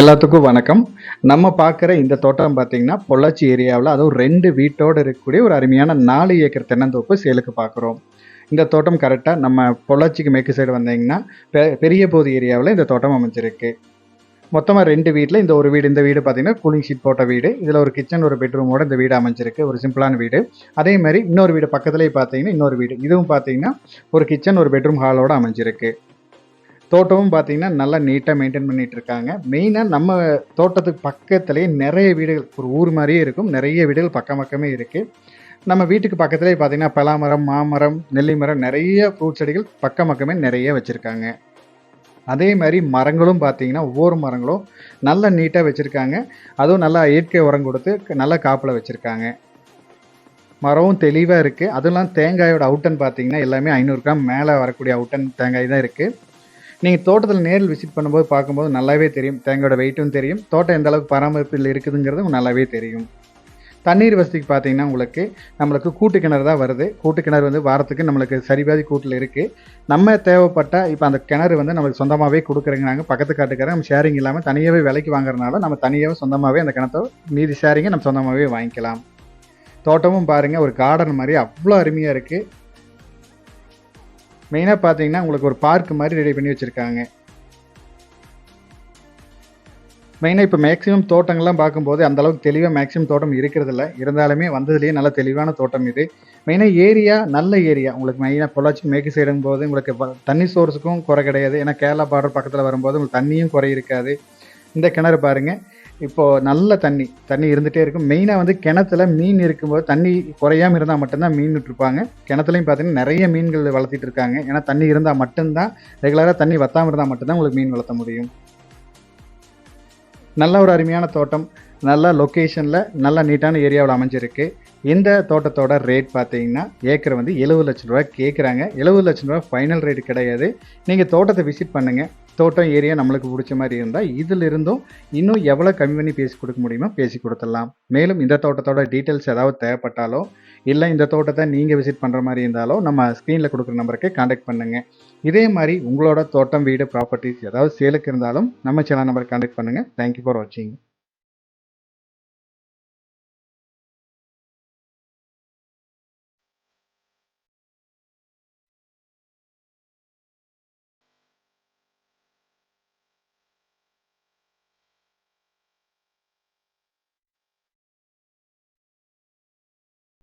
எல்லாத்துக்கும் வணக்கம். நம்ம பார்க்குற இந்த தோட்டம் பார்த்தீங்கன்னா பொள்ளாச்சி ஏரியாவில் அதுவும் ரெண்டு வீட்டோடு இருக்கக்கூடிய ஒரு அருமையான நாலு ஏக்கர் தென்னந்தோப்பு சேலுக்கு பார்க்குறோம். இந்த தோட்டம் கரெக்டாக நம்ம பொள்ளாச்சிக்கு மேற்கு சைடு வந்தீங்கன்னா பெ பெரிய போது ஏரியாவில் இந்த தோட்டம் அமைஞ்சிருக்கு. மொத்தமாக ரெண்டு வீட்டில் இந்த ஒரு வீடு இந்த வீடு பார்த்தீங்கன்னா கூலிங் ஷீட் போட்ட வீடு இதில் ஒரு கிச்சன் ஒரு பெட்ரூமோட இந்த வீடு அமைஞ்சிருக்கு ஒரு சிம்பிளான வீடு. அதே மாதிரி இன்னொரு வீடு பக்கத்துலேயே பார்த்தீங்கன்னா இன்னொரு வீடு. இதுவும் பார்த்தீங்கன்னா ஒரு கிச்சன் ஒரு பெட்ரூம் ஹாலோட அமைஞ்சிருக்கு. தோட்டமும் பார்த்தீங்கன்னா நல்லா நீட்டாக மெயின்டைன் பண்ணிட்டு இருக்காங்க. மெயினாக நம்ம தோட்டத்துக்கு பக்கத்துலேயே நிறைய வீடுகள் ஒரு ஊர் மாதிரியே இருக்கும். நிறைய வீடுகள் பக்கம் பக்கமே இருக்குது நம்ம வீட்டுக்கு பக்கத்துலேயே பார்த்தீங்கன்னா பலாமரம் மாமரம் நெல்லி மரம் நிறைய ஃப்ரூட் செடிகள் பக்கம் பக்கமே நிறைய வச்சுருக்காங்க. அதே மாதிரி மரங்களும் பார்த்தீங்கன்னா ஒவ்வொரு மரங்களும் நல்லா நீட்டாக வச்சுருக்காங்க. அதுவும் நல்லா இயற்கை உரம் கொடுத்து நல்லா காப்பில் வச்சுருக்காங்க. மரமும் தெளிவாக இருக்குது அதெல்லாம் தேங்காயோட அவுட்டன் பார்த்தீங்கன்னா எல்லாமே ஐநூறு கிராம் மேலே வரக்கூடிய அவுட்டன் தேங்காய் தான் இருக்குது நீங்கள் தோட்டத்தில் நேரில் விசிட் பண்ணும்போது பார்க்கும்போது நல்லாவே தெரியும். தேங்காயோட வெயிட்டும் தெரியும். தோட்டம் எந்த அளவுக்கு பராமரிப்பில் இருக்குதுங்கிறது உங்களுக்கு நல்லாவே தெரியும். தண்ணீர் வசதிக்கு பார்த்தீங்கன்னா உங்களுக்கு நம்மளுக்கு கூட்டு கிணறு தான் வருது. கூட்டு கிணறு வந்து வாரத்துக்கு நம்மளுக்கு சரிபாதி கூட்டில் இருக்குது நம்ம தேவைப்பட்டால் இப்போ அந்த கிணறு வந்து நம்மளுக்கு சொந்தமாகவே கொடுக்குறேங்கிறாங்க. பக்கத்து காட்டுக்காரங்க நம்ம ஷேரிங் இல்லாமல் தனியாகவே விலைக்கு வாங்குறதுனால நம்ம தனியாகவே சொந்தமாகவே அந்த கிணத்தை மீதி ஷேரிங்கை நம்ம சொந்தமாகவே வாங்கிக்கலாம். தோட்டமும் பாருங்கள் ஒரு கார்டன் மாதிரி அவ்வளோ அருமையாக இருக்குது மெயினாக பார்த்தீங்கன்னா உங்களுக்கு ஒரு பார்க் மாதிரி ரெடி பண்ணி வச்சுருக்காங்க. மெயினாக இப்போ மேக்ஸிமம் தோட்டங்கள்லாம் பார்க்கும்போது அந்தளவுக்கு தெளிவாக மேக்ஸிமம் தோட்டம் இருக்கிறதில்ல. இருந்தாலுமே வந்ததுலேயே நல்ல தெளிவான தோட்டம் இது. மெயினாக ஏரியா நல்ல ஏரியா உங்களுக்கு மெயினாக பொள்ளாச்சி மேற்கு சைடும் போது உங்களுக்கு தண்ணி சோர்ஸுக்கும் குறை கிடையாது. ஏன்னா கேரளா பார்டர் பக்கத்தில் வரும்போது உங்களுக்கு தண்ணியும் குறை இருக்காது. இந்த கிணறு பாருங்கள் இப்போது நல்ல தண்ணி தண்ணி இருந்துகிட்டே இருக்கும். மெயினாக வந்து கிணத்துல மீன் இருக்கும்போது தண்ணி குறையாமல் இருந்தால் மட்டும்தான் மீன் விட்டுருப்பாங்க. கிணத்துலையும் பார்த்தீங்கன்னா நிறைய மீன்கள் வளர்த்திட்டு இருக்காங்க. ஏன்னா தண்ணி இருந்தால் மட்டும்தான் ரெகுலராக தண்ணி வத்தாமல் இருந்தால் மட்டும்தான் உங்களுக்கு மீன் வளர்த்த முடியும். நல்ல ஒரு அருமையான தோட்டம் நல்ல லொக்கேஷனில் நல்ல நீட்டான ஏரியாவில் அமைஞ்சிருக்கு. இந்த தோட்டத்தோட ரேட் பார்த்தீங்கன்னா ஏக்கர் வந்து எழுபது லட்சம் ரூபா கேட்குறாங்க எழுபது லட்சம் ரூபா ஃபைனல் ரேட் கிடையாது. நீங்கள் தோட்டத்தை விசிட் பண்ணுங்கள் தோட்டம் ஏரியா நம்மளுக்கு பிடிச்ச மாதிரி இருந்தால் இதில் இருந்தும் இன்னும் எவ்வளோ கம்மி பண்ணி பேசி கொடுக்க முடியுமோ பேசி கொடுத்துடலாம். மேலும் இந்த தோட்டத்தோட டீட்டெயில்ஸ் ஏதாவது தேவைப்பட்டாலோ இல்லை இந்த தோட்டத்தை நீங்கள் விசிட் பண்ணுற மாதிரி இருந்தாலோ நம்ம ஸ்க்ரீனில் கொடுக்குற நம்பருக்கு காண்டாக்ட் பண்ணுங்கள் இதே மாதிரி உங்களோட தோட்டம் வீடு ப்ராப்பர்ட்டிஸ் ஏதாவது சேலுக்கு இருந்தாலும் நம்ம சேனல் நம்பருக்கு காண்டாக்ட் பண்ணுங்கள் தேங்க்யூ ஃபார் வாட்சிங்